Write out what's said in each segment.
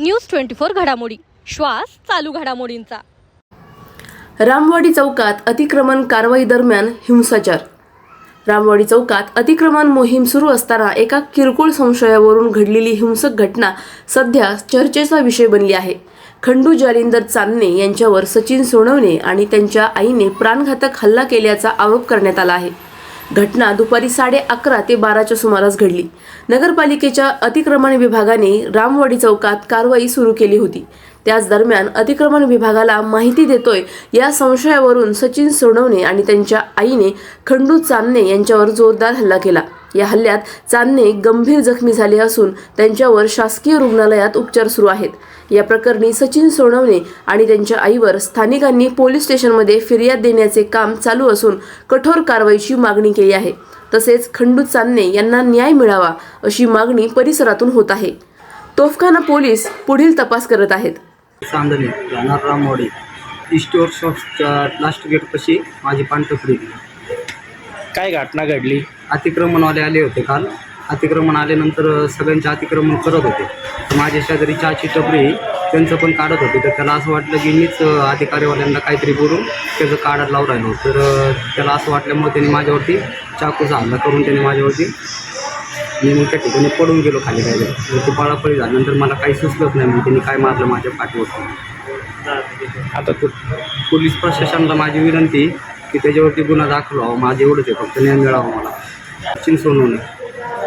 News twenty four घडामोडी. श्वास चालू घडामोडींचा. रामवाडी चौकात अतिक्रमण कारवाई दरम्यान हिंसाचार. रामवाडी चौकात अतिक्रमण मोहीम सुरू असताना एका किरकोळ संशयावरून घडलेली हिंसक घटना सध्या चर्चेचा विषय बनली आहे. खंडू जालिंदर चांदणे यांच्यावर सचिन सोनवणे आणि त्यांच्या आईने प्राणघातक हल्ला केल्याचा आरोप करण्यात आला आहे. घटना दुपारी साडे अकरा ते बाराच्या सुमारास घडली. नगरपालिकेच्या अतिक्रमण विभागाने रामवाडी चौकात कारवाई सुरू केली होती. त्याच दरम्यान अतिक्रमण विभागाला माहिती देतोय या संशयावरून सचिन सोनवणे आणि त्यांच्या आईने खंडू चांदणे यांच्यावर जोरदार हल्ला केला. या हल्ल्यात चांदणे गंभीर जखमी झाले असून त्यांच्यावर शासकीय रुग्णालयात उपचार सुरू आहेत. या प्रकरणी सचिन सोनवणे आणि त्यांच्या आईवर स्थानिकांनी पोलीस स्टेशनमध्ये फिर्याद देण्याचे काम चालू असून कठोर कारवाईची मागणी केली आहे. तसेच खंडू चांदणे यांना न्याय मिळावा अशी मागणी परिसरातून होत आहे. तोफखाना पोलीस पुढील तपास करत आहेत. चांदणे रामवाडी इस्टोर शॉपच्या लास्ट गेटपाशी माझी पानटपरी काय घटना घडली? अतिक्रमणवाले आले होते काल. अतिक्रमण आल्यानंतर सगळ्यांचे अतिक्रमण करत होते. तर माझ्या शेजारी चहाची टपरी त्यांचं पण काढत होते. तर त्याला असं वाटलं की मीच अधिकारीवाल्यांना काहीतरी बोलून त्याचं काढत लावून राहिलो. तर त्याला असं वाटल्यामुळे त्यांनी माझ्यावरती चाकूचा हल्ला करून त्यांनी माझ्यावरती मी मग त्या ठिकाणी पडून गेलो खाली काय ते पळापळी झाल्यानंतर मला काही सुचलंच नाही. मग त्यांनी काय मारलं माझ्या पाठीवरती. आता पोलीस प्रशासनाला माझी विनंती की त्याच्यावरती गुन्हा दाखल व्हावा माझे एवढंच आहे फक्त न्याय मिळावा मला. सचिन सोनवणे.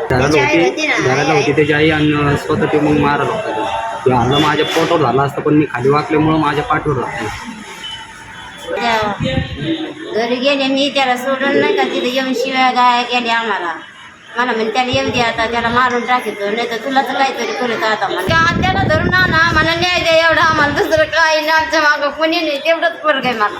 घराला होती घराला होती त्याची आई आणि स्वतः ते मग मारायला होता ते हल्ला माझ्या पोटावर झाला असतं पण मी खाली वाकल्यामुळं माझ्या पाठवर झाला त्या- घरी गेले मी त्याला सोडून नाही का तिथे येऊन शिव्या गाय गेले आम्हाला. मला म्हणे त्याला येऊ दे आता त्याला मारून टाकतो नाही तर तुला तर काहीतरी करत आता मला त्याला धरून आणा मला न्याय द्या एवढा आम्हाला दुसरं काही नाही आमच्या मागं कोणी नाही तेवढंच फरक आहे मला.